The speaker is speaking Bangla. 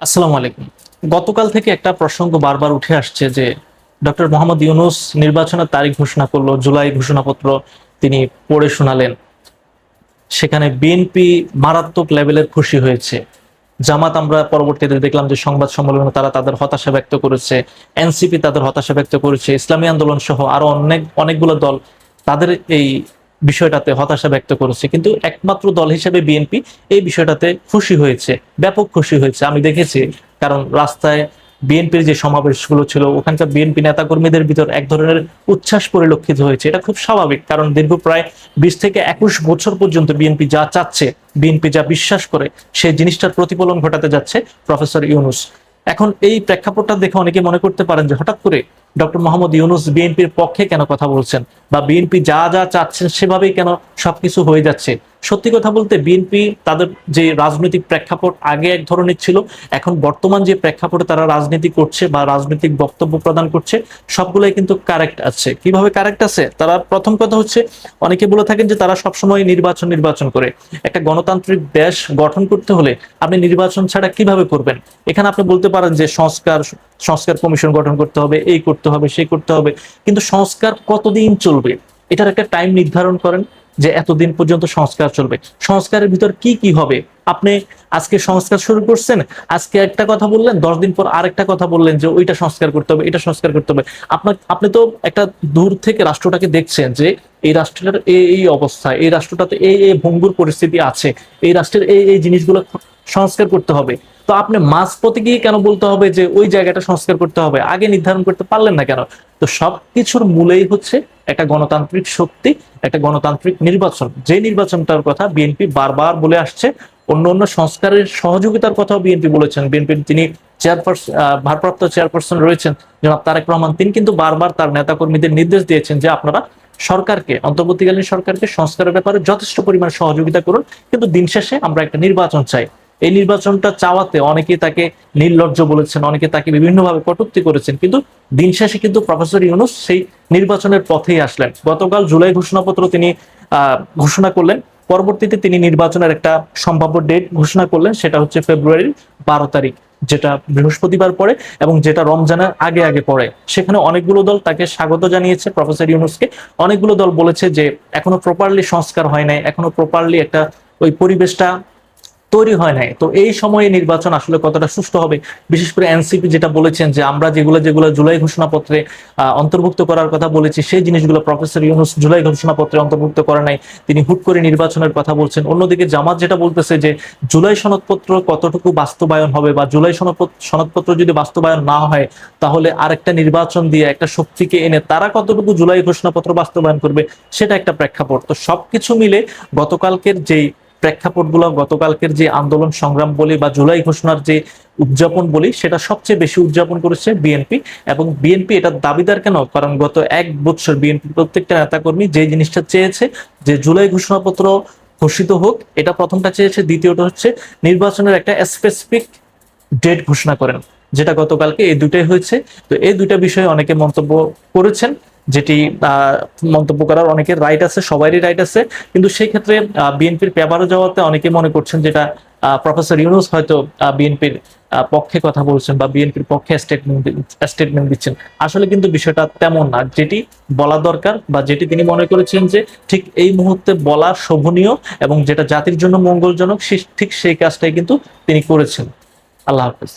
আসসালামু আলাইকুম। গতকাল থেকে একটা প্রসঙ্গ বারবার উঠে আসছে যে ডক্টর মোহাম্মদ ইউনুস নির্বাচনের তারিখ ঘোষণা করল, জুলাই ঘোষণাপত্র তিনি পড়ে শোনালেন। সেখানে বিএনপি মারাত্মক লেভেলের খুশি হয়েছে। জামাত আমরা পরবর্তীতে দেখলাম যে সংবাদ সম্মেলনে তারা তাদের হতাশা ব্যক্ত করেছে এনসিপি তাদের হতাশা ব্যক্ত করেছে, ইসলামী আন্দোলন সহ আরও অনেক, অনেকগুলো দল তাদের এই বিষয়টাতে হতাশা ব্যক্ত করেছে। কিন্তু একমাত্র দল হিসেবে বিএনপি এই বিষয়টাতে খুশি হয়েছে, ব্যাপক খুশি হয়েছে। আমি দেখেছি, কারণ রাস্তায় বিএনপির যে সমাবেশগুলো ছিল, ওখানকার বিএনপি নেতাকর্মীদের ভিতর এক ধরনের উচ্ছ্বাস পরিলক্ষিত হয়েছে। এটা খুব স্বাভাবিক, কারণ দীর্ঘ প্রায় বিশ থেকে একুশ বছর পর্যন্ত বিএনপি যা চাচ্ছে বিএনপি যা বিশ্বাস করে, সেই জিনিসটার প্রতিফলন ঘটাতে যাচ্ছে প্রফেসর ইউনুস। এখন এই প্রেক্ষাপটটা দেখে অনেকে মনে করতে পারেন যে হঠাৎ করে ডক্টর মোহাম্মদ ইউনুস বিএনপির পক্ষে কেন কথা বলছেন? বা বিএনপি যা যা চাচ্ছেন সেভাবেই কেন সবকিছু হয়ে যাচ্ছে? সত্যি কথা বলতে বিএনপি তাদের যে রাজনৈতিক প্রেক্ষাপট আগে এক ধরনের ছিল, এখন বর্তমান যে প্রেক্ষাপটে তারা রাজনীতি করছে বা রাজনৈতিক বক্তব্য প্রদান করছে, সবগুলোই কিন্তু কারেক্ট আছে। কীভাবে কারেক্ট আছে? তারা প্রথম কথা হচ্ছে, অনেকে বলে থাকেন যে তারা সবসময় নির্বাচন নির্বাচন করে। একটা গণতান্ত্রিক দেশ গঠন করতে হলে আপনি নির্বাচন ছাড়া কীভাবে করবেন? এখানে আপনি বলতে পারেন যে সংস্কার সংস্কার কমিশন গঠন করতে হবে, এই করতে হবে, সেই করতে হবে। কিন্তু সংস্কার কতদিন চলবে? এটার একটা টাইম নির্ধারণ করেন। যে এতদিন পর্যন্ত সংস্কার চলবে। সংস্কারের ভিতর কি কি হবে? আপনি আজকে সংস্কার শুরু করছেন, আজকে একটা কথা বললেন, দশ দিন পর আরেকটা কথা বললেন যে ওইটা সংস্কার করতে হবে, এটা সংস্কার করতে হবে। আপনার, আপনি তো একটা দূর থেকে রাষ্ট্রটাকে দেখছেন যে এই রাষ্ট্রটার এই এই অবস্থা, এই রাষ্ট্রটাতে এই এই ভঙ্গুর পরিস্থিতি আছে, এই রাষ্ট্রের এই এই জিনিসগুলো সংস্কার করতে হবে। তো আপনি মাঝপথে গিয়ে কেন বলতে হবে যে ওই জায়গাটা সংস্কার করতে হবে? আগে নির্ধারণ করতে পারলেন না কেন? তো সবকিছুর মূলেই হচ্ছে একটা গণতান্ত্রিক শক্তি, একটা গণতান্ত্রিক নির্বাচন। যে নির্বাচনটার কথা বিএনপি বারবার বলে আসছে, অন্য অন্য সংস্কারের সহযোগিতার কথাও বিএনপি বলেছেন। বিএনপির তিনি চেয়ারপারসন ভারপ্রাপ্ত চেয়ারপারসন রয়েছেন, জনাব তারেক রহমান, তিনি কিন্তু বারবার তার নেতাকর্মীদের নির্দেশ দিয়েছেন যে আপনারা সরকারকে, অন্তর্বর্তীকালীন সরকারকে সংস্কারের ব্যাপারে যথেষ্ট পরিমাণ সহযোগিতা করুন। কিন্তু দিন শেষে আমরা একটা নির্বাচন চাই। এই নির্বাচনটা চাওয়াতে অনেকে তাকে নির্লজ্জ বলেছেন, অনেকে তাকে বিভিন্নভাবে কটূক্তি করেছেন, কিন্তু দিন শেষে কিন্তু প্রফেসর ইউনুস সেই নির্বাচনের পথেই আসলেন। গতকাল জুলাই ঘোষণাপত্র তিনি ঘোষণা করলেন। পরবর্তীতে তিনি নির্বাচনের একটা সম্ভাব্য ডেট ঘোষণা করলেন, সেটা হচ্ছে ফেব্রুয়ারির বারো তারিখ, যেটা বৃহস্পতিবার পড়ে এবং যেটা রমজানের আগে আগে পড়ে। সেখানে অনেকগুলো দল তাকে স্বাগত জানিয়েছে, প্রফেসর ইউনুসকে। অনেকগুলো দল বলেছে যে, এখনও প্রপারলি সংস্কার হয় নাই, এখনও প্রপারলি একটা ওই পরিবেশটা তৈরি হয় নাই। তো এই সময়ে নির্বাচন আসলে কতটা সুষ্ঠু হবে, বিশেষ করে এনসিপি যেটা বলেছেন যে আমরা যেগুলো যেগুলো জুলাই ঘোষণাপত্রে অন্তর্ভুক্ত করার কথা বলেছি, সেই জিনিসগুলো প্রফেসর ইউনুস জুলাই ঘোষণাপত্রে অন্তর্ভুক্ত করে নাই। তিনি হুট করে নির্বাচনের কথা বলছেন। অন্যদিকে জামাত যেটা বলতেছে যে জুলাই সনদপত্র কতটুকু বাস্তবায়ন হবে বা জুলাই সনদপত্র সনদপত্র যদি বাস্তবায়ন না হয়, তাহলে আরেকটা নির্বাচন দিয়ে একটা শক্তিকে এনে তারা কতটুকু জুলাই ঘোষণাপত্র বাস্তবায়ন করবে, সেটা একটা প্রেক্ষাপট। তো সবকিছু মিলে গতকালকের যেই প্রেক্ষাপটগুলো গতকালকের যে আন্দোলন সংগ্রাম বলি বা জুলাই ঘোষণার যে উদযাপন বলি, সেটা সবচেয়ে বেশি উদযাপন করেছে বিএনপি। এবং বিএনপি এটার দাবিদার কেন? কারণ গত এক বছর বিএনপি প্রত্যেকটা নেতাকর্মী যে জিনিসটা চেয়েছে, যে জুলাই ঘোষণাপত্র ঘোষিত হোক, এটা প্রথমটা চেয়েছে, দ্বিতীয়টা হচ্ছে নির্বাচনের একটা স্পেসিফিক ডেট ঘোষণা করেন, যেটা গতকালকে এই দুটাই হয়েছে। তো এই দুইটা বিষয়ে অনেকে মন্তব্য করেছেন। যেটি মন্তব্য করার অনেকের রাইট আছে, সবারই রাইট আছে। কিন্তু সেই ক্ষেত্রে বিএনপির পেপারে যাওয়াতে অনেকে মনে করছেন যেটা প্রফেসর ইউনুস হয়তো বিএনপির পক্ষে কথা বলছেন বা বিএনপির পক্ষে স্টেটমেন্ট স্টেটমেন্ট দিচ্ছেন। আসলে কিন্তু বিষয়টা তেমন না। যেটি বলা দরকার বা যেটি তিনি মনে করেছেন যে ঠিক এই মুহূর্তে বলা শোভনীয় এবং যেটা জাতির জন্য মঙ্গলজনক ঠিক সেই কাজটাই কিন্তু তিনি করেছেন। আল্লাহ হাফেজ।